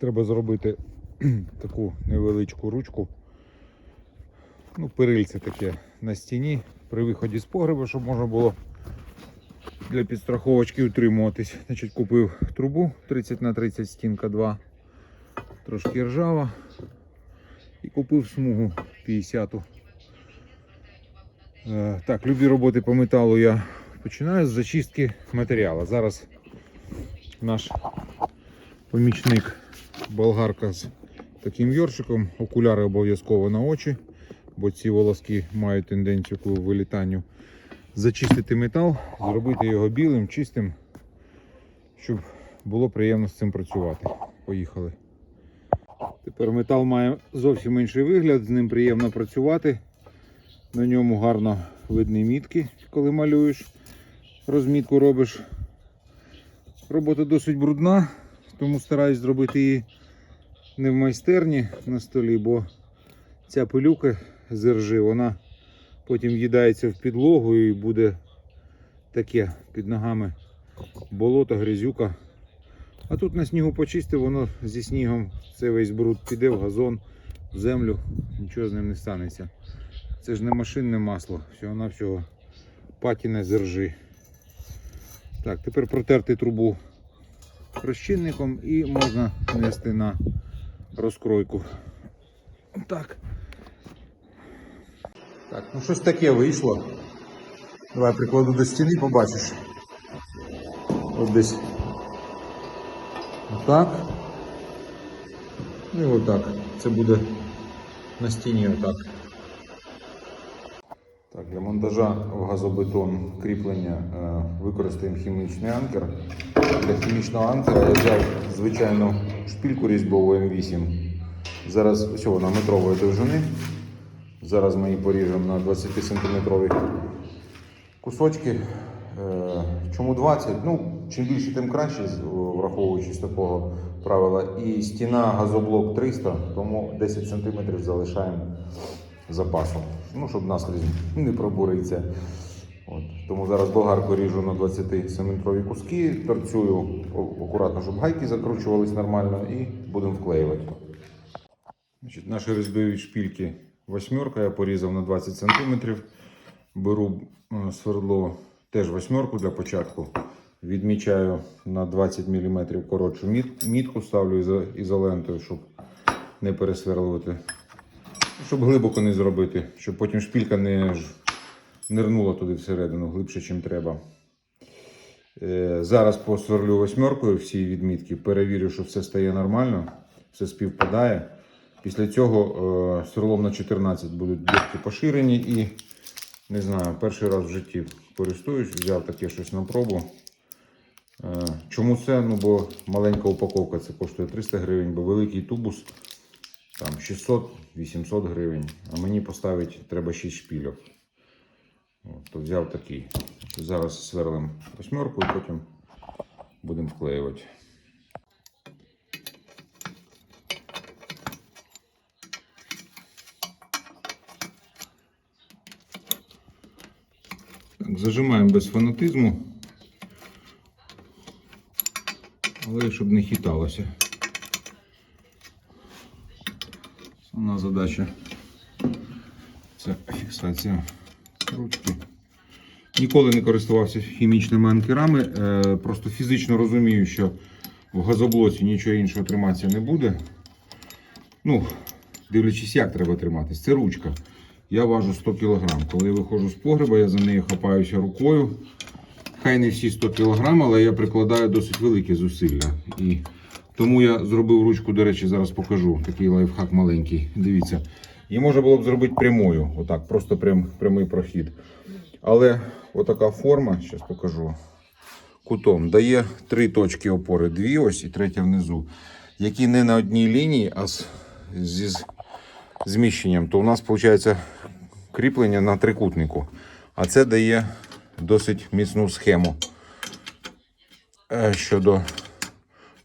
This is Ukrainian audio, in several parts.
треба зробити таку невеличку ручку. Ну, перильце таке на стіні при виході з погреба, щоб можна було для підстраховочки утримуватись. Значить, купив трубу 30 на 30 стінка 2, трошки ржава. І купив смугу 50. Е, Так, любі роботи по металу я починаю з зачистки матеріалу. Зараз наш помічник болгарка з таким йоршиком. Окуляри обов'язково на очі, бо ці волоски мають тенденцію к вилітанню. Зачистити метал, зробити його білим, чистим, щоб було приємно з цим працювати. Поїхали. Тепер метал має зовсім інший вигляд, з ним приємно працювати. На ньому гарно видні мітки, коли малюєш, розмітку робиш. Робота досить брудна, тому стараюсь зробити її не в майстерні на столі, бо ця пилюка з ржи, вона потім в'їдається в підлогу і буде таке під ногами болото, грязюка. А тут на снігу почистив, воно зі снігом цей весь бруд піде в газон, в землю, нічого з ним не станеться. Це ж не машинне масло, всього-навсього патіне з ржи. Так, тепер протерти трубу розчинником і можна нести на розкройку. Так. Так, ну щось таке вийшло. Давай прикладу до стіни, побачиш. От десь. Отак. Ну і отак. Це буде на стіні отак. Так, для монтажа в газобетон кріплення е, використаємо хімічний анкер. Для хімічного анкера я взяв звичайну шпильку різьбову М8. Зараз ось вона метрової довжини. Зараз ми її поріжемо на 20 сантиметрові кусочки. Е, Чому 20? Ну, чим більше, тим краще, з- враховуючи з такого правила. І стіна газоблок 300, тому 10 см залишаємо запасом. Ну, щоб наскрізь не пробуриться. От. Тому зараз болгарку ріжу на 20 сантиметрові куски, торцюю акуратно, щоб гайки закручувались нормально і будемо вклеювати. Значить, наші різьбові шпільки восьмерка, я порізав на 20 см. Беру е, свердло теж восьмерку для початку. Відмічаю на 20 мм коротшу мітку, ставлю ізолентою, щоб не пересверлювати. Щоб глибоко не зробити, щоб потім шпілька не нирнула туди всередину глибше, ніж треба. Е, Зараз посверлю восьмеркою всі відмітки, перевірю, що все стає нормально, все співпадає. Після цього е, сверлом на 14 будуть дірки поширені і не знаю, перший раз в житті користуюсь, взяв таке щось на пробу. Е, Чому це? Ну, бо маленька упаковка це коштує 300 гривень, бо великий тубус там 600-800 гривень, а мені поставити треба 6 шпільок. От, то взяв такий. Зараз сверлим восьмерку і потім будемо вклеювати. Так, зажимаємо без фанатизму, але щоб не хиталося. Основна задача це фіксація ручки. Ніколи не користувався хімічними анкерами. е, Просто фізично розумію, що в газоблоці нічого іншого триматися не буде. Ну, дивлячись, як треба триматись. Це ручка. Я важу 100 кг. Коли я виходжу з погреба, я за нею хапаюся рукою. Хай не всі 100 кг, але я прикладаю досить великі зусилля. І тому я зробив ручку, до речі, зараз покажу. Такий лайфхак маленький. Дивіться. Її можна було б зробити прямою. Отак, просто прям, прямий прохід. Але отака форма, зараз покажу. Кутом дає три точки опори, дві ось і третя внизу, які не на одній лінії, а з, зі зміщенням. То у нас виходить кріплення на трикутнику. А це дає досить міцну схему е, щодо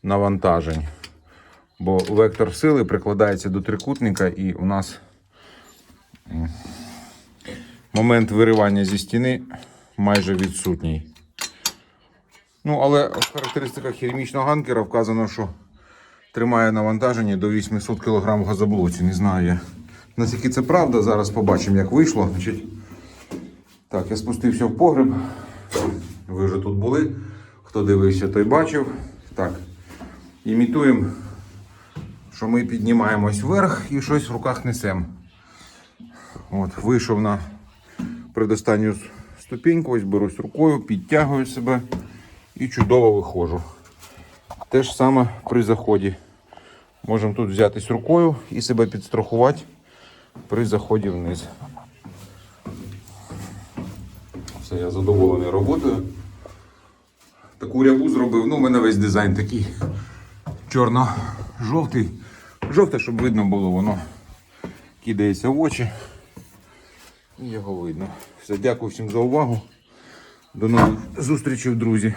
навантажень. Бо вектор сили прикладається до трикутника, і у нас момент виривання зі стіни майже відсутній. Ну, але в характеристиках хімічного ганкера вказано, що тримає навантаження до 800 кг газоблоці. Не знаю я. Наскільки це правда, зараз побачимо, як вийшло. Значить, так, я спустився в погреб. Ви вже тут були. Хто дивився, той бачив. Так, імітуємо, що ми піднімаємось вверх і щось в руках несемо. От, вийшов на предостанню ступеньку, ось берусь рукою, підтягую себе і чудово виходжу. Те ж саме при заході. Можемо тут взятись рукою і себе підстрахувати при заході вниз. Все, я задоволений роботою. Таку рябу зробив. Ну, у мене весь дизайн такий чорно-жовтий. Жовте, щоб видно було, воно кидається в очі. Його видно. Все, дякую всім за увагу. До нових зустрічей, друзі.